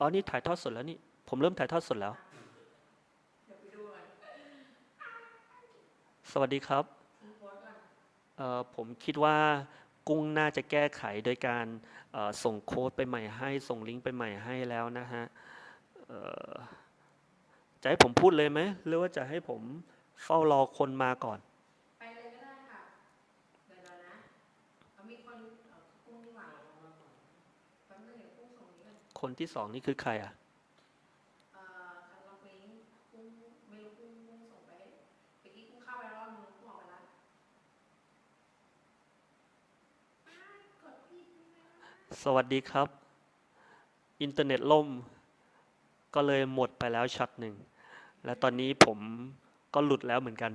อ๋อนี่ถ่ายทอดสดแล้วนี่ ผมเริ่มถ่ายทอดสดแล้ว สวัสดีครับเอ่อผมคิดว่ากุ้งน่าจะแก้ไขโดยการส่งโค้ดไปใหม่ให้ ส่งลิงก์ไปใหม่ให้แล้วนะฮะจะให้ผมพูดเลยไหมหรือว่าจะให้ผมเฝ้ารอคนมาก่อน ไปเลยก็ได้ค่ะ เดี๋ยวๆนะเขามีคนเอากุ้งนี่หว่าแป๊บนึงเดี๋ยวกุ้งส่งนี้ก่อน คนที่สองนี่คือใครอะสวัสดีครับ อินเทอร์เน็ตล่ม ก็เลยหมดไปแล้วช็อตหนึ่ง และตอนนี้ผมก็หลุดแล้วเหมือนกัน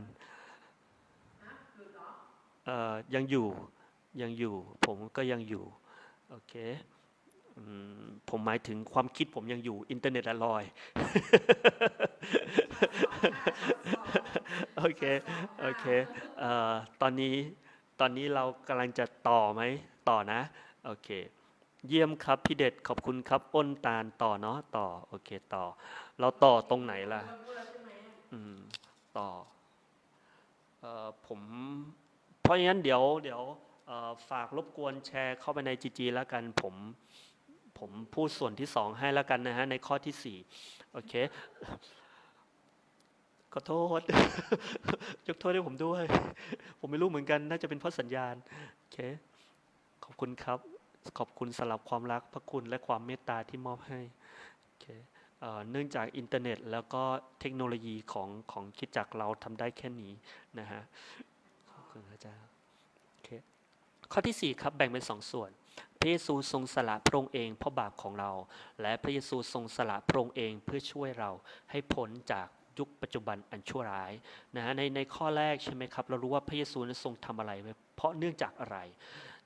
เอ่อยังอยู่ยังอยู่ ผมก็ยังอยู่ โอเค ผมหมายถึงความคิดผมยังอยู่อินเทอร์เน็ตอะลอยโอเคโอเคเอ่อตอนนี้ตอนนี้เรากำลังจะต่อไหมต่อนะโอเคเยี่ยมครับพี่เด็ดขอบคุณครับอ้นตาลต่อเนาะต่อโอเคต่อ เราต่อตรงไหนล่ะคนพูดแล้วใช่ไหมอืมต่อเอ่อผมเพราะงั้นเดี๋ยวเดี๋ยวเอ่อฝากรบกวนแชร์เข้าไปใน GG แล้วกันผม ผมพูดส่วนที่สองให้แล้วกันนะฮะในข้อที่สี่โอเคขอโทษยกโทษให้ผมด้วย ผมไม่รู้เหมือนกัน น่าจะเป็นเพราะสัญญาณโอเคขอบคุณครับ ขอบคุณสำหรับความรักพระคุณและความเมตตาที่มอบให้โอเคเนื่องจากอินเทอร์เน็ต แล้วก็เทคโนโลยีของของคิดจักเราทำได้แค่นี้นะฮะขอบคุณพระเจ้าโอเคข้อที่ 4 ครับแบ่งเป็นสองส่วน ระเยซูทรงสละพระองค์เองเพราะบาปของเรา และพระเยซูทรงสละพระองค์เองเพื่อช่วยเราให้พ้นจากยุคปัจจุบันอันชั่วร้ายนะฮะในในข้อแรกใช่ไหมครับเรารู้ว่าพระเยซูนั้นทรงทำอะไรไว้เพราะเนื่องจากอะไร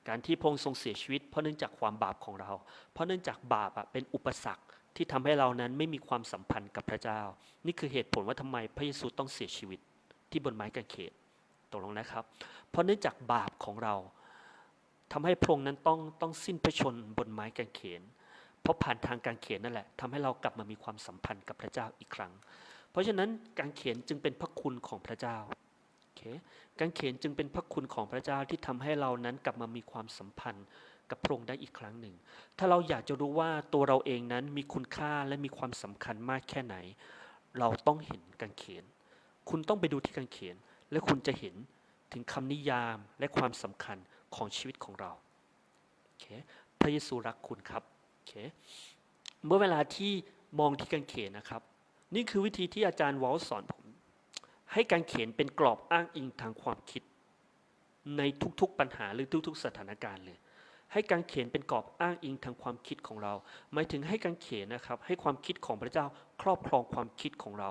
การที่พระองค์ทรงเสียชีวิต เพราะเนื่องจากความบาปของเรา เพราะเนื่องจากบาปอะเป็นอุปสรรคที่ทำให้เรานั้นไม่มีความสัมพันธ์กับพระเจ้า นี่คือเหตุผลว่าทำไมพระเยซูต้องเสียชีวิตที่บนไม้กางเขนตกลงนะครับ เพราะเนื่องจากบาปของเรา ทำให้พระองค์นั้นต้องต้องสิ้นพระชนบนไม้กางเขน เพราะผ่านทางกางเขนนั่นแหละทำให้เรากลับมามีความสัมพันธ์กับพระเจ้าอีกครั้ง เพราะฉะนั้นกางเขนจึงเป็นพระคุณของพระเจ้าโอเคกางเขนจึงเป็นพระคุณของพระเจ้าที่ทำให้เรานั้นกลับมามีความสัมพันธ์กับพระองค์ได้อีกครั้งหนึ่ง ถ้าเราอยากจะรู้ว่าตัวเราเองนั้นมีคุณค่าและมีความสำคัญมากแค่ไหน เราต้องเห็นกางเขนคุณต้องไปดูที่กางเขนและคุณจะเห็นถึงคำนิยามและความสำคัญ ของชีวิตของเราโอเคพระเยซูรักคุณครับโอเคเมื่อเวลาที่มองที่กางเขนนะครับ นี่คือวิธีที่อาจารย์วอลสอนผม ให้กางเขนเป็นกรอบอ้างอิงทางความคิด ในทุกๆปัญหาหรือทุกๆ สถานการณ์เลยให้กางเขนเป็นกรอบอ้างอิงทางความคิดของเรา หมายถึงให้กางเขนนะครับ ให้ความคิดของพระเจ้าครอบครองความคิดของเรา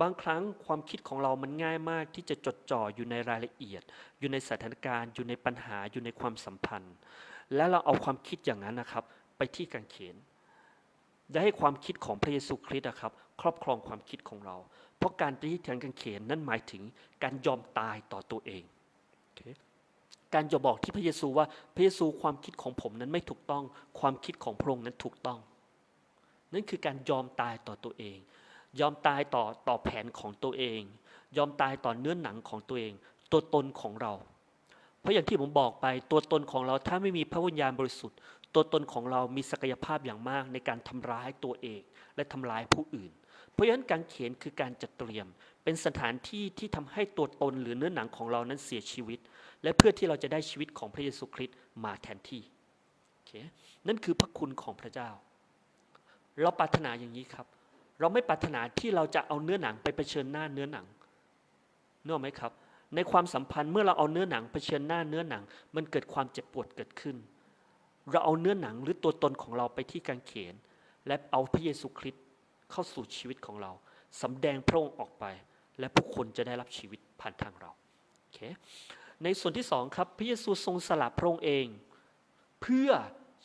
บางครั้งความคิดของเรามันง่ายมากที่จะจดจ่ออยู่ในรายละเอียด อยู่ในสถานการณ์ อยู่ในปัญหาอยู่ในความสัมพันธ์ และเราเอาความคิดอย่างนั้นนะครับ ไปที่กางเขนอย่าให้ความคิดของพระเยซูคริสต์นะครับ ครอบครองความคิดของเรา เพราะการที่แทงกางเขนนั่นหมายถึงการยอมตายต่อตัวเองโอเคการจะบอกที่พระเยซูว่าพระเยซูความคิดของผมนั้นไม่ถูกต้อง ความคิดของพระองค์นั้นถูกต้อง นั่นคือการยอมตายต่อตัวเอง ยอมตายต่อต่อแผนของตัวเอง ยอมตายต่อเนื้อหนังของตัวเอง ตัวตนของเรา เพราะอย่างที่ผมบอกไปตัวตนของเราถ้าไม่มีพระวิญญาณบริสุทธิ์ ตัวตนของเรามีศักยภาพอย่างมากในการทำร้ายตัวเอง และทำร้ายผู้อื่น เพราะฉะนั้นการเขียนคือการจัดเตรียม เป็นสถานที่ที่ทำให้ตัวตนหรือเนื้อหนังของเรานั้นเสียชีวิต และเพื่อที่เราจะได้ชีวิตของพระเยซูคริสต์มาแทนที่โอเคนั่นคือพระคุณของพระเจ้า เราปรารถนาอย่างนี้ครับ เราไม่ปรารถนาที่เราจะเอาเนื้อหนังไปเผชิญหน้าเนื้อหนังนึกออกไหมครับ ในความสัมพันธ์เมื่อเราเอาเนื้อหนังเผชิญหน้าเนื้อหนัง มันเกิดความเจ็บปวดเกิดขึ้น เราเอาเนื้อหนังหรือตัวตนของเราไปที่กางเขน และเอาพระเยซูคริสต์เข้าสู่ชีวิตของเราสำแดงพระองค์ออกไป และผู้คนจะได้รับชีวิตผ่านทางเราโอเคในส่วนที่สองครับพระเยซูทรงสละพระองค์เอง เพื่อ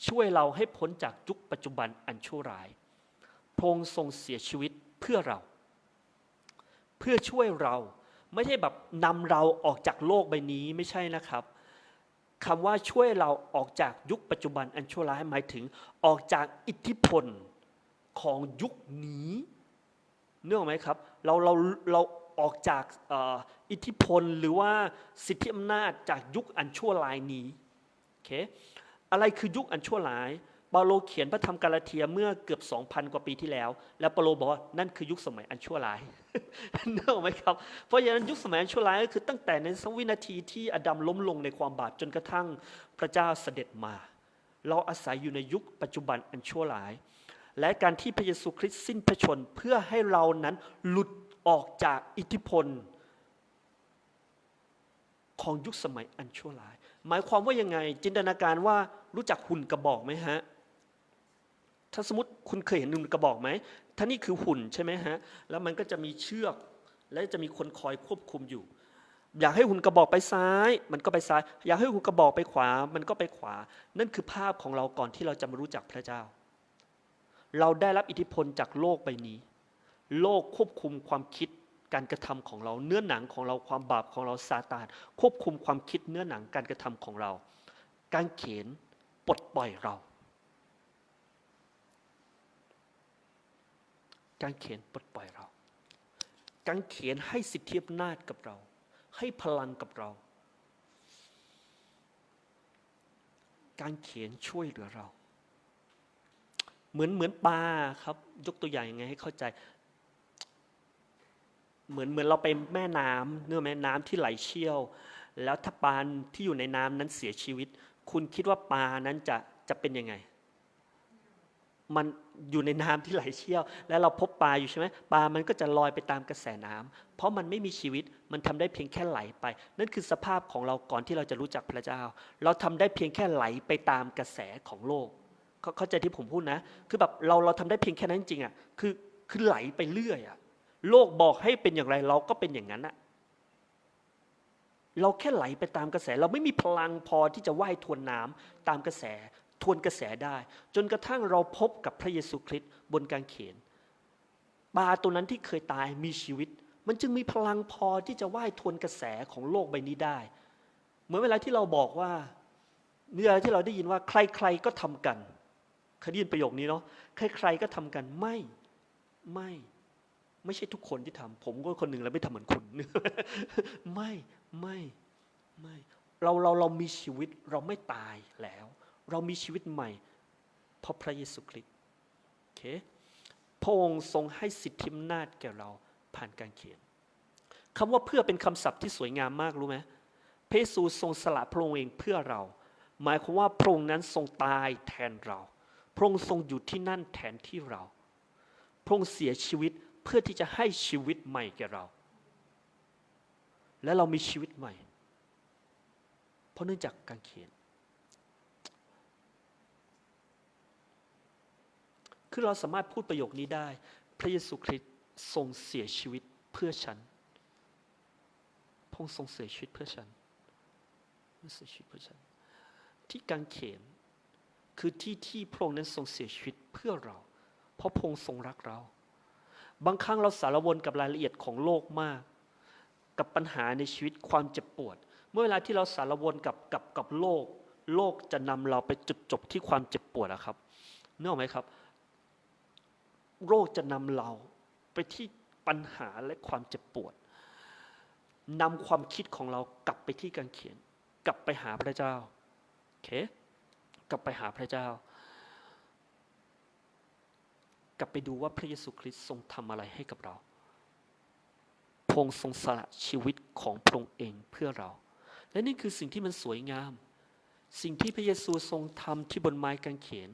ช่วยเราให้พ้นจากยุคปัจจุบันอันชั่วร้าย พระองค์ทรงเสียชีวิตเพื่อเรา เพื่อช่วยเราไม่ใช่แบบนำเราออกจากโลกใบนี้ไม่ใช่นะครับคำว่าช่วยเราออกจากยุคปัจจุบันอันชั่วร้ายหมายถึงออกจากอิทธิพลของยุคนี้เนื่องไหมครับเราเราเราออกจากอิทธิพลหรือว่าสิทธิอำนาจจากยุคอันชั่วร้ายนี้โอเคอะไรคือยุคอันชั่วร้าย เปาโลเขียนพระธรรมกาลาเทียเมื่อเกือบ 2,000 กว่าปีที่แล้ว แล้วเปาโลบอกว่านั่นคือยุคสมัยอันชั่วร้ายเนออกไหมครับ เพราะฉะนั้นยุคสมัยอันชั่วร้ายก็คือตั้งแต่ในสวินาทีที่อดัมล้มลงในความบาปจนกระทั่งพระเจ้าเสด็จมา เราอาศัยอยู่ในยุคปัจจุบันอันชั่วร้าย และการที่พระเยซูคริสต์สิ้นพระชนเพื่อให้เรานั้นหลุดออกจากอิทธิพล ของยุคสมัยอันชั่วร้าย หมายความว่ายังไงจินตนาการว่ารู้จักหุ่นกระบอกไหมฮะ ถ้าสมมติคุณเคยเห็นหุ่นกระบอกไหมถ้านี่คือหุ่นใช่ไหมฮะ แล้วมันก็จะมีเชือก และจะมีคนคอยควบคุมอยู่ อยากให้หุ่นกระบอกไปซ้าย มันก็ไปซ้าย อยากให้หุ่นกระบอกไปขวา มันก็ไปขวา นั่นคือภาพของเราก่อนที่เราจะมารู้จักพระเจ้า เราได้รับอิทธิพลจากโลกใบนี้ โลกควบคุมความคิดการกระทำของเราเนื้อหนังของเราความบาปของเราซาตานควบคุมความคิดเนื้อหนังการกระทำของเรา การเขียนปลดปล่อยเรา การเขียนปลดปล่อยเรา การเขียนให้สิทธิอำนาจกับเรา ให้พลังกับเรา การเขียนช่วยเหลือเรา เหมือนเหมือนปลาครับ ยกตัวอย่างยังไงให้เข้าใจ เหมือนเหมือนเราไปแม่น้ำเนื้อแม่น้ำที่ไหลเชี่ยว แล้วถ้าปลาที่อยู่ในน้ำนั้นเสียชีวิต คุณคิดว่าปลานั้นจะจะเป็นยังไง มัน อยู่ในน้ำที่ไหลเชี่ยว แล้วเราพบปลาอยู่ใช่ไหมปลามันก็จะลอยไปตามกระแสน้ำเพราะมันไม่มีชีวิตมันทำได้เพียงแค่ไหลไป นั่นคือสภาพของเราก่อนที่เราจะรู้จักพระเจ้า เราทำได้เพียงแค่ไหลไปตามกระแสของโลกเข้าเข้าใจที่ผมพูดนะ คือแบบเราเราทำได้เพียงแค่นั้นจริงอะคือคือไหลไปเรื่อยอะโลกบอกให้เป็นอย่างไรเราก็เป็นอย่างนั้นอะเราแค่ไหลไปตามกระแส เราไม่มีพลังพอที่จะว่ายทวนน้ำตามกระแส ทวนกระแสได้ จนกระทั่งเราพบกับพระเยซูคริสต์บนกางเขนปลาตัวนั้นที่เคยตายมีชีวิต มันจึงมีพลังพอที่จะว่ายทวนกระแสของโลกใบนี้ได้ เหมือนเวลาที่เราบอกว่าเวลาที่เราได้ยินว่าใครๆก็ทำกันเคยได้ยินประโยคนี้เนาะใครๆก็ทำกันไม่ไม่ไม่ใช่ทุกคนที่ทำผมก็คนหนึ่งแล้วไม่ทำเหมือนคุณไม่ไม่ไม่เราเราเรามีชีวิตเราไม่ตายแล้ว เรามีชีวิตใหม่เพราะพระเยซูคริสต์โอเคพระองค์ทรงให้สิทธิอำนาจแก่เราผ่านการเขียนคำว่าเพื่อเป็นคำศัพท์ที่สวยงามมากรู้ไหมพระเยซูทรงสละพระองค์เองเพื่อเรา หมายความว่าพระองค์นั้นทรงตายแทนเรา พระองค์ทรงอยู่ที่นั่นแทนที่เรา พระองค์เสียชีวิตเพื่อที่จะให้ชีวิตใหม่แก่เรา และเรามีชีวิตใหม่ เพราะเนื่องจากการเขียน คือเราสามารถพูดประโยคนี้ได้ พระเยซูคริสต์ทรงเสียชีวิตเพื่อฉันพระองค์ทรงเสียชีวิตเพื่อฉันเสียชีวิตเพื่อฉัน ที่การเขนคือที่ที่พระองค์นั้นทรงเสียชีวิตเพื่อเรา เพราะพระองค์ทรงรักเรา บางครั้งเราสารวนกับรายละเอียดของโลกมาก กับปัญหาในชีวิตความเจ็บปวด เมื่อเวลาที่เราสารวนกับกับกับโลก โลกจะนำเราไปจุดจบที่ความเจ็บปวดอะครับนึกออกไหมครับ โรคจะนำเราไปที่ปัญหาและความเจ็บปวดนำความคิดของเรากลับไปที่การเขียน กลับไปหาพระเจ้าโอเคกลับไปหาพระเจ้า กลับไปดูว่าพระเยซูคริสต์ทรงทำอะไรให้กับเราพงทรงสละชีวิตของพระองค์เองเพื่อเรา และนี่คือสิ่งที่มันสวยงาม สิ่งที่พระเยซูทรงทำที่บนไม้กางเขน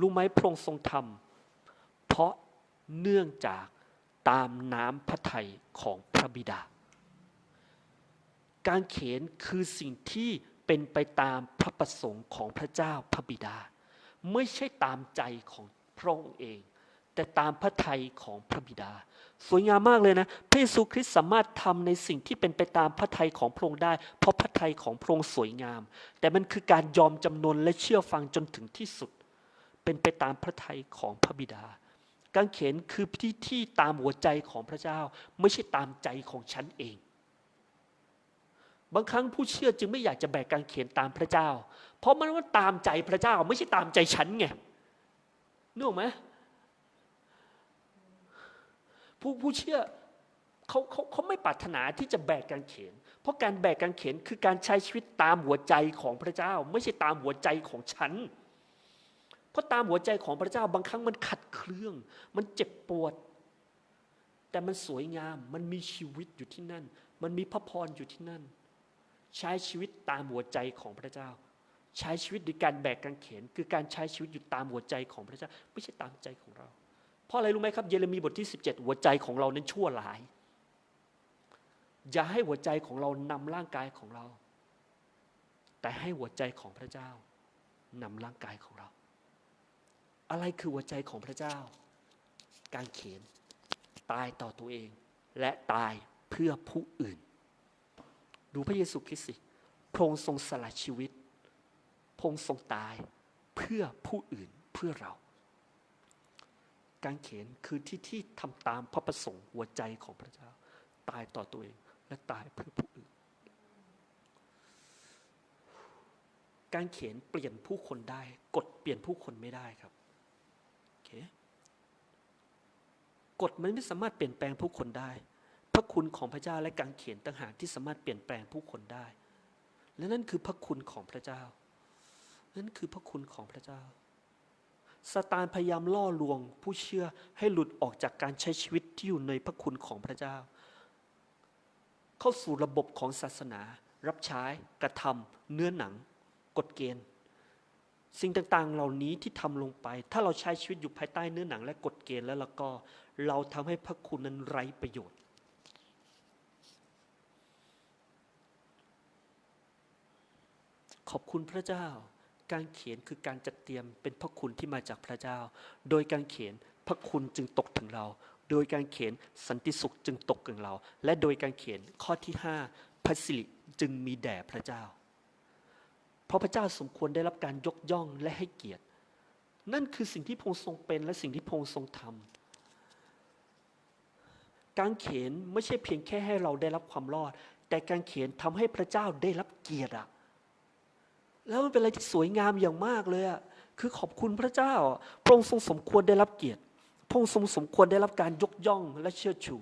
รู้ไหมพระองค์ทรงทำ เพราะเนื่องจากตามน้ำพระทัยของพระบิดา การเขียนคือสิ่งที่เป็นไปตามพระประสงค์ของพระเจ้าพระบิดา ไม่ใช่ตามใจของพระองค์เอง แต่ตามพระทัยของพระบิดา สวยงามมากเลยนะพระเยซูคริสต์สามารถทำในสิ่งที่เป็นไปตามพระทัยของพระองค์ได้ เพราะพระทัยของพระองค์สวยงาม แต่มันคือการยอมจำนนและเชื่อฟังจนถึงที่สุด เป็นไปตามพระทัยของพระบิดา การเขียนคือที่ที่ตามหัวใจของพระเจ้า ไม่ใช่ตามใจของฉันเอง บางครั้งผู้เชื่อจึงไม่อยากจะแบกกางเขนตามพระเจ้า เพราะมันว่าตามใจพระเจ้า ไม่ใช่ตามใจฉันไงนึกออกไหมผู้ผู้เชื่อเขาเขาเขาไม่ปรารถนาที่จะแบกกางเขน เพราะการแบกกางเขนคือการใช้ชีวิตตามหัวใจของพระเจ้า ไม่ใช่ตามหัวใจของฉัน เพราะตามหัวใจของพระเจ้าบางครั้งมันขัดเครื่อง มันเจ็บปวด แต่มันสวยงาม มันมีชีวิตอยู่ที่นั่น มันมีพระพรอยู่ที่นั่น ใช้ชีวิตตามหัวใจของพระเจ้า ใช้ชีวิตด้วยการแบกกางเขน คือการใช้ชีวิตอยู่ตามหัวใจของพระเจ้า ไม่ใช่ตามใจของเรา เพราะอะไรรู้ไหมครับ เยเรมีบทที่ 17 หัวใจของเรานั้นชั่วร้าย อย่าให้หัวใจของเรานำร่างกายของเรา แต่ให้หัวใจของพระเจ้านำร่างกายของเรา อะไรคือหัวใจของพระเจ้า การเขนตายต่อตัวเอง และตายเพื่อผู้อื่น ดูพระเยซูคริสต์สิพระองค์ทรงสละชีวิตพระองค์ทรงตายเพื่อผู้อื่นเพื่อเรา การเขนคือที่ที่ทำตามพระประสงค์หัวใจของพระเจ้า ตายต่อตัวเองและตายเพื่อผู้อื่น การเขียนเปลี่ยนผู้คนได้ กฎเปลี่ยนผู้คนไม่ได้ครับโอเค กฎมันไม่สามารถเปลี่ยนแปลงผู้คนได้ พระคุณของพระเจ้าและการเขียนต่างหากที่สามารถเปลี่ยนแปลงผู้คนได้ และนั่นคือพระคุณของพระเจ้า นั่นคือพระคุณของพระเจ้าซาตานพยายามล่อลวงผู้เชื่อให้หลุดออกจากการใช้ชีวิตที่อยู่ในพระคุณของพระเจ้า เข้าสู่ระบบของศาสนา รับใช้กระทำเนื้อหนัง กฎเกณฑ์ สิ่งต่างๆ เหล่านี้ที่ทำลงไป ถ้าเราใช้ชีวิตอยู่ภายใต้เนื้อหนังและกฎเกณฑ์แล้วเราก็เราทำให้พระคุณนั้นไร้ประโยชน์ ขอบคุณพระเจ้า การเขียนคือการจัดเตรียมเป็นพระคุณที่มาจากพระเจ้า โดยการเขียนพระคุณจึงตกถึงเรา โดยการเขียนสันติสุขจึงตกถึงเรา และโดยการเขียนข้อที่ห้าพระสิริจึงมีแด่พระเจ้า เพราะพระเจ้าสมควรได้รับการยกย่องและให้เกียรติ นั่นคือสิ่งที่พงค์ทรงเป็นและสิ่งที่พงค์ทรงทำการเขียนไม่ใช่เพียงแค่ให้เราได้รับความรอด แต่การเขียนทำให้พระเจ้าได้รับเกียรติอะแล้วมันเป็นอะไรที่สวยงามอย่างมากเลยอะคือขอบคุณพระเจ้า พระองค์ทรงสมควรได้รับเกียรติ พระองค์ทรงสมควรได้รับการยกย่องและเชิดชู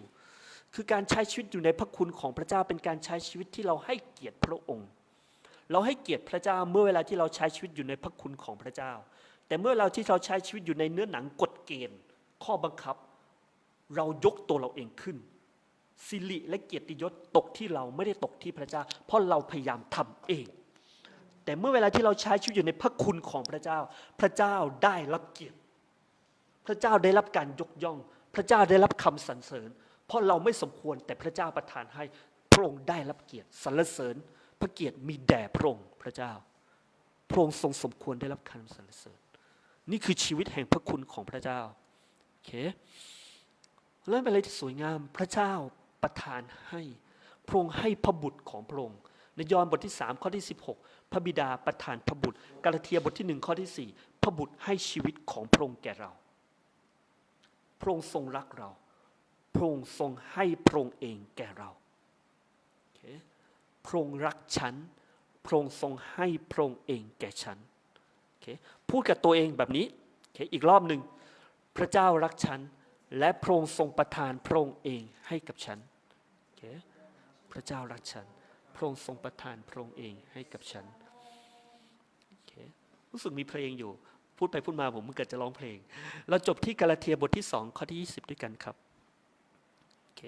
คือการใช้ชีวิตอยู่ในพระคุณของพระเจ้าเป็นการใช้ชีวิตที่เราให้เกียรติพระองค์ เราให้เกียรติพระเจ้าเมื่อเวลาที่เราใช้ชีวิตอยู่ในพระคุณของพระเจ้า แต่เมื่อเราที่เราใช้ชีวิตอยู่ในเนื้อหนังกฎเกณฑ์ ข้อบังคับ เรายกตัวเราเองขึ้นสิริและเกียรติยศตกที่เราไม่ได้ตกที่พระเจ้า เพราะเราพยายามทำเอง แต่เมื่อเวลาที่เราใช้ชีวิตอยู่ในพระคุณของพระเจ้า พระเจ้าได้รับเกียรติ พระเจ้าได้รับการยกย่อง พระเจ้าได้รับคำสรรเสริญ เพราะเราไม่สมควรแต่พระเจ้าประทานให้พระองค์ได้รับเกียรติสรรเสริญ พระเกียรติมีแด่พระองค์พระเจ้า พระองค์ทรงสมควรได้รับการสรรเสริญ นี่คือชีวิตแห่งพระคุณของพระเจ้าโอเคเริ่มเป็นอะไรที่สวยงามพระเจ้าประทานให้พระองค์ให้พระบุตรของพระองค์ในยอห์นบทที่ 3 ข้อที่ 16 พระบิดาประทานพระบุตร กาลาเทียบทที่หนึ่งข้อที่ 4 พระบุตรให้ชีวิตของพระองค์แก่เรา พระองค์ทรงรักเรา พระองค์ทรงให้พระองค์เองแก่เราโอเค พระองค์รักฉัน พระองค์ทรงให้พระองค์เองแก่ฉันโอเคพูดกับตัวเองแบบนี้โอเคอีกรอบหนึ่งพระเจ้ารักฉัน และพระองค์ทรงประทานพระองค์เองให้กับฉันโอเคพระเจ้ารักฉัน พระองค์ทรงประทานพระองค์เองให้กับฉันโอเครู้สึกมีเพลงอยู่ พูดไปพูดมาผมมันเกิดจะร้องเพลง เราจบที่กาลาเทียบทที่สองข้อที่20 ด้วยกันครับโอเค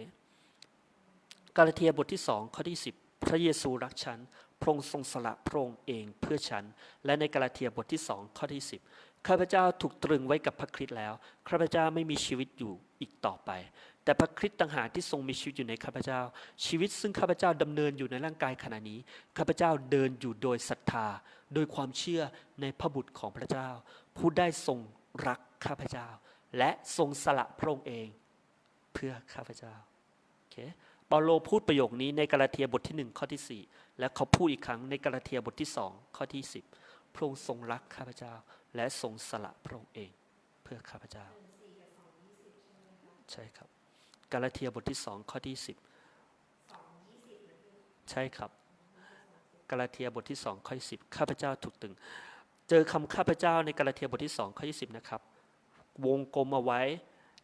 กาลาเทียบทที่สองข้อที่ 10 พระเยซูรักฉัน พระองค์ทรงสละพระองค์เองเพื่อฉัน และในกาลาเทียบทที่สองข้อที่ 10ข้าพเจ้าถูกตรึงไว้กับพระคริสต์แล้วข้าพเจ้าไม่มีชีวิตอยู่อีกต่อไป แต่พระคริสต์ต่างหากที่ทรงมีชีวิตอยู่ในข้าพเจ้า ชีวิตซึ่งข้าพเจ้าดำเนินอยู่ในร่างกายขณะนี้ข้าพเจ้าเดินอยู่โดยศรัทธา โดยความเชื่อในพระบุตรของพระเจ้า ผู้ได้ทรงรักข้าพเจ้า และทรงสละพระองค์เอง เพื่อข้าพเจ้าโอเค เปาโลพูดประโยคนี้ในกาลาเทียบทที่หนึ่งข้อที่สี่และเขาพูดอีกครั้งในกาลาเทียบทที่สองข้อที่สิบพระองค์ทรงรักข้าพเจ้า และทรงสละพระองค์เอง เพื่อข้าพเจ้า ใช่ครับ กาลาเทียบทที่สองข้อที่สิบใช่ครับ กาลาเทียบทที่สองข้อที่สิบข้าพเจ้าถูกตึง เจอคำข้าพเจ้าในกาลาเทียบทที่สองข้อ20นะครับ วงกลมเอาไว้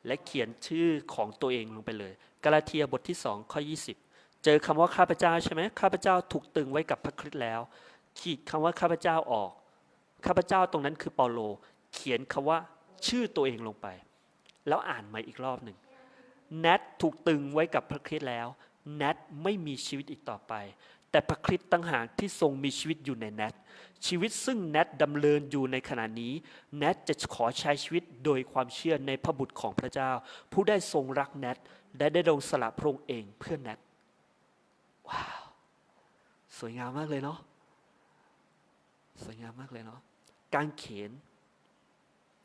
และเขียนชื่อของตัวเองลงไปเลย กาลาเทียบทที่สองข้อ20 เจอคำว่าข้าพเจ้าใช่ไหมข้าพเจ้าถูกตึงไว้กับพระคริสต์แล้ว ขีดคำว่าข้าพเจ้าออก ข้าพเจ้าตรงนั้นคือเปาโล เขียนคำว่าชื่อตัวเองลงไป แล้วอ่านใหม่อีกรอบหนึ่งแนทถูกตึงไว้กับพระคริสต์แล้วแนทไม่มีชีวิตอีกต่อไป แต่พระคริสต์ตั้งหากที่ทรงมีชีวิตอยู่ในแนทชีวิตซึ่งแนทดำเนินอยู่ในขณะนี้แนทจะขอใช้ชีวิตโดยความเชื่อในพระบุตรของพระเจ้า ผู้ได้ทรงรักแนทและได้ลงสละพระองค์เองเพื่อแนทว้าวสวยงามมากเลยเนาะสวยงามมากเลยเนาะการเขียน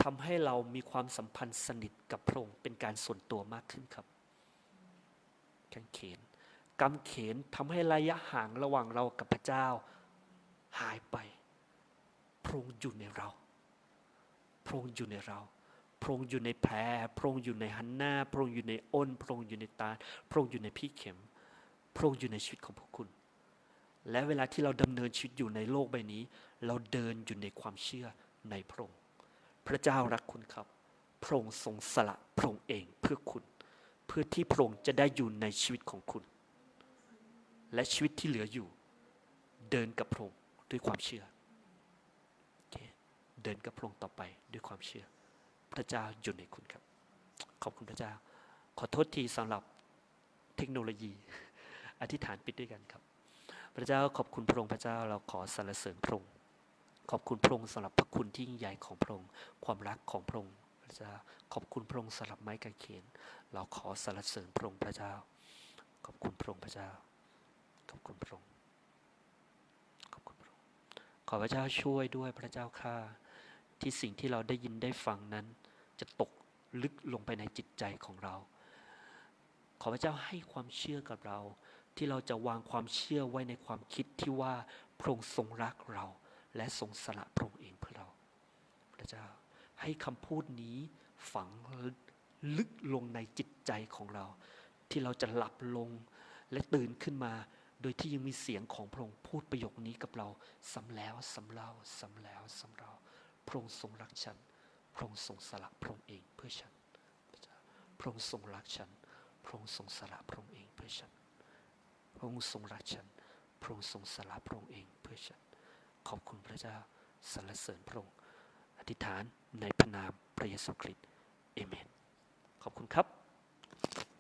ทำให้เรามีความสัมพันธ์สนิทกับพระองค์เป็นการส่วนตัวมากขึ้นครับการเขียน กำเขนทำให้ระยะห่างระหว่างเรากับพระเจ้า หายไป พระองค์อยู่ในเรา พระองค์อยู่ในเรา พระองค์อยู่ในแพรพระองค์อยู่ในฮันหน้า พระองค์อยู่ในอ้น พระองค์อยู่ในตา พระองค์อยู่ในพี่เข็ม พระองค์อยู่ในชีวิตของพวกคุณ และเวลาที่เราดำเนินชีวิตอยู่ในโลกใบนี้ เราเดินอยู่ในความเชื่อในพระองค์ พระเจ้ารักคุณครับ พระองค์ทรงสละพระองค์เองเพื่อคุณ เพื่อที่พระองค์จะได้อยู่ในชีวิตของคุณ และชีวิตที่เหลืออยู่ เดินกับพระองค์ด้วยความเชื่อเคเดินกับพระองค์ต่อไปด้วยความเชื่อ พระเจ้าอยู่ในคุณครับ ขอบคุณพระเจ้า ขอโทษทีสำหรับเทคโนโลยี อธิษฐานปิดด้วยกันครับ พระเจ้าขอบคุณพระองค์พระเจ้าเราขอสรรเสริญพระองค์ขอบคุณพระองค์สำหรับพระคุณที่ยิ่งใหญ่ของพระองค์ความรักของพระองค์พระเจ้าขอบคุณพระองค์สำหรับไม้กางเขนเราขอสรรเสริญพระองค์พระเจ้า ขอบคุณพระองค์พระเจ้า ขอบคุณพระองค์ขอบคุณพระองค์ขอพระเจ้าช่วยด้วยพระเจ้าข้าที่สิ่งที่เราได้ยินได้ฟังนั้น จะตกลึกลงไปในจิตใจของเรา ขอพระเจ้าให้ความเชื่อกับเรา ที่เราจะวางความเชื่อไว้ในความคิดที่ว่าพระองค์ทรงรักเรา และทรงสละพระองค์เองเพื่อเรา พระเจ้าให้คำพูดนี้ฝังลึกลงในจิตใจของเรา ที่เราจะหลับลงและตื่นขึ้นมา โดยที่ยังมีเสียงของพระองค์พูดประโยคนี้กับเราซ้ำแล้วซ้ำเล่าซ้ำแล้วซ้ำเราพระองค์ทรงรักฉัน พระองค์ทรงสละพระองค์เองเพื่อฉันพระเจ้าพระองค์ทรงรักฉัน พระองค์ทรงสละพระองค์เองเพื่อฉัน พระองค์ทรงรักฉัน พระองค์ทรงสละพระองค์เองเพื่อฉัน ขอบคุณพระเจ้าสรรเสริญพระองค์ อธิษฐานในพระนามพระเยซูคริสต์เอเมน ขอบคุณครับ